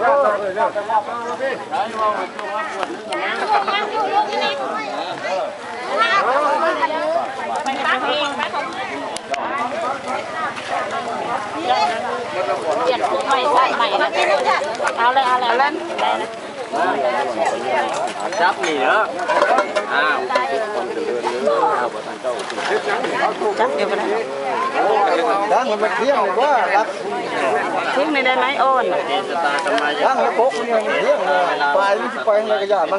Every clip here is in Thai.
เปลี่ยนใหม่ใส่ใหม่นะเอาเลยเอาเลยเอาเลยจับหนีเนอะอ้าวจับเดี๋ยวไปนะ đang mình bật riêng này quá đặt ทิ้งไม่ได้ไหมโอนเจตตาทำไมยัง đang nó cốt riêng rồi phải nó quay lại cái giả mà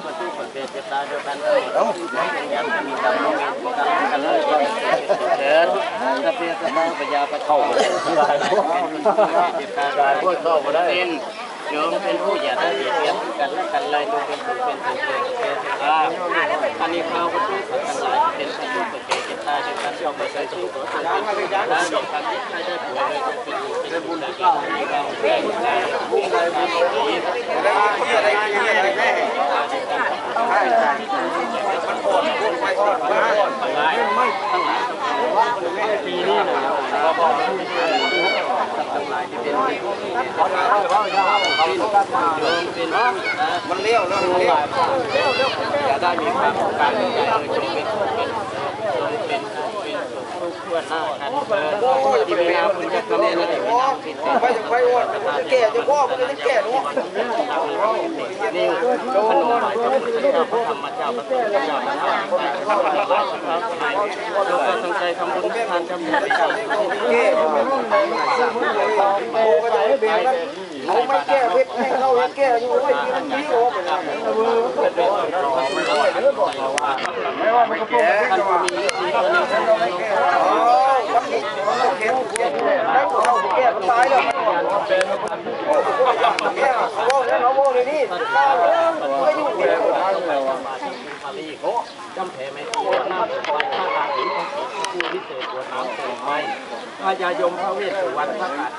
เจตตาเดียวกันต้องยังมีกรรมมีกรรมกันเลยเดินถ้าเพียรตาปัญญาไปเข้าเจตตาพูดเข้ามาได้โยมเป็นผู้อย่าได้เบียดเบียนกันและกันเลยดูเป็นผู้เป็นผู้เป็นเป็นอ่าอันนี้เขาก็ต้องกันหลายเป็นผู้เป็นเจตตาเดียวกันเอาไปใส่ตู้ตัวต่างๆแล้วมีความคิดให้ได้ผลเลยเป็นเป็นบุญเก่าที่เราได้ได้บุญได้บุญดีปีนี้นะเราบอกว่าไม่ใช่ทำลายที่เป็นเป็นเป็น มันเลี้ยวแล้วมันเลี้ยวอย่าได้มีความการใจเลยจงเป็นเป็นจงเป็น เป็นทั่วหน้ากันทีเวลาคุณจะทำอะไรไม่ทำผิดไปจะไปว่าแก่จะพ่อมันจะแก่เนาะนี่ขนมหมายพระพุทธเจ้าพระธรรมเจ้าพระสงฆ์เจ้าพระธรรมเจ้าพระราชพระสมัยเราก็ตั้งใจทำบุญทานทำบุญเจ้าแก่ไม่รู้ไหนโอ้ก็ได้เบี้ยกันเอาไม่แก่เพชรให้เขาแก่อยู่ไว้กินนี้โอ้ไปแล้วไม่ว่ามันก็แก่ท่านผู้มีฤทธิ์ตัวนี้ อ๋อวันนี้มันเข็มเข็มแล้วเขาแก่ตายแล้วแก่เขาบ อกแล้วเขาบอกเลยนี่ตายแล้วไม่ยุ่งเกี่ยวพาลีโคจำแผลไม่ปวดน้ำปวดข้าตาหินผู้พิเศษปวดน้ำปวดไม้พญายมพระเวสสุวรรณพระกาศ